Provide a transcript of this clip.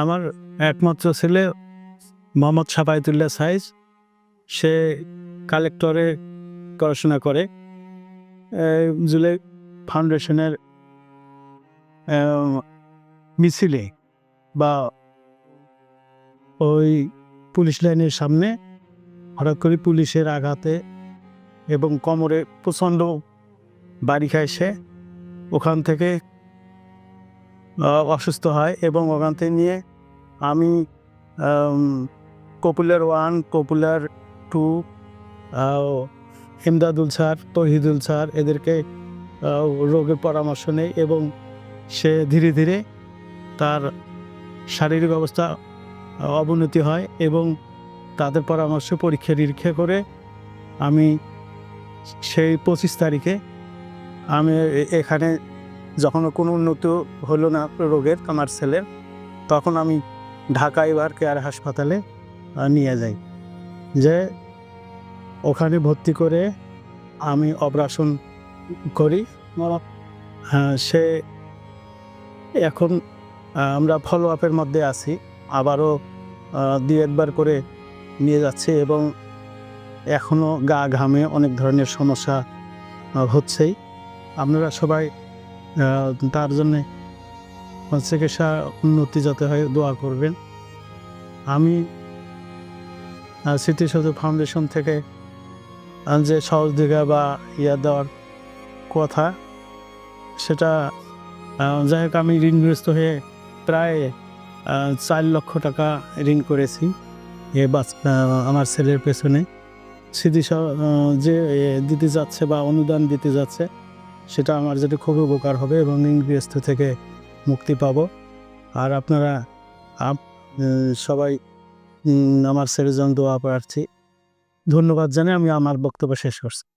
আমার একমাত্র ছেলে মোহাম্মদ সাফায়তুল্লাহ সাইজ। সে কালেক্টরে পড়াশোনা করে। জুলে ফাউন্ডেশনের মিছিলে বা ওই পুলিশ লাইনের সামনে হঠাৎ করে পুলিশের আঘাতে এবং কোমরে প্রচণ্ড বাড়ি খায় সে। ওখান থেকে অসুস্থ হয় এবং ওখান থেকে নিয়ে আমি popular one popular two Imdadul sir, Tahidul sir এদেরকে রোগের পরামর্শ নেই এবং সে ধীরে ধীরে তার শারীরিক অবস্থা অবনতি হয় এবং তাদের পরামর্শ পরীক্ষা নিরীক্ষা করে আমি সেই পঁচিশ তারিখে আমি এখানে যখন কোনো উন্নত হলো না রোগের, আমার ছেলের, তখন আমি ঢাকা এবার কেয়ার হাসপাতালে নিয়ে যাই যে ওখানে ভর্তি করে আমি অপারেশন করি। সে এখন আমরা ফলো আপের মধ্যে আছি। আবারও দুই একবার করে নিয়ে যাচ্ছে এবং এখনও গা ঘামে অনেক ধরনের সমস্যা হচ্ছেই। আপনারা সবাই তার জন্যে চিকিৎসা উন্নতি যাতে হয়, দোয়া করবেন। আমি স্মৃতিসৌধ ফাউন্ডেশন থেকে যে সহযোগিতা বা ইয়া দেওয়ার কথা, সেটা যাই হোক আমি ঋণগ্রস্ত হয়ে প্রায় চার লক্ষ টাকা ঋণ করেছি এ বাচ আমার ছেলের পেছনে। স্মৃতি যে দিতে যাচ্ছে বা অনুদান দিতে যাচ্ছে, সেটা আমার যেটা খুব উপকার হবে এবং ঋণগ্রস্ত থেকে মুক্তি পাব। আর আপনারা, আপ- সবাই আমার সেরেজন দোয়া প্রার্থী। ধন্যবাদ জানিয়ে আমি আমার বক্তব্য শেষ করছি।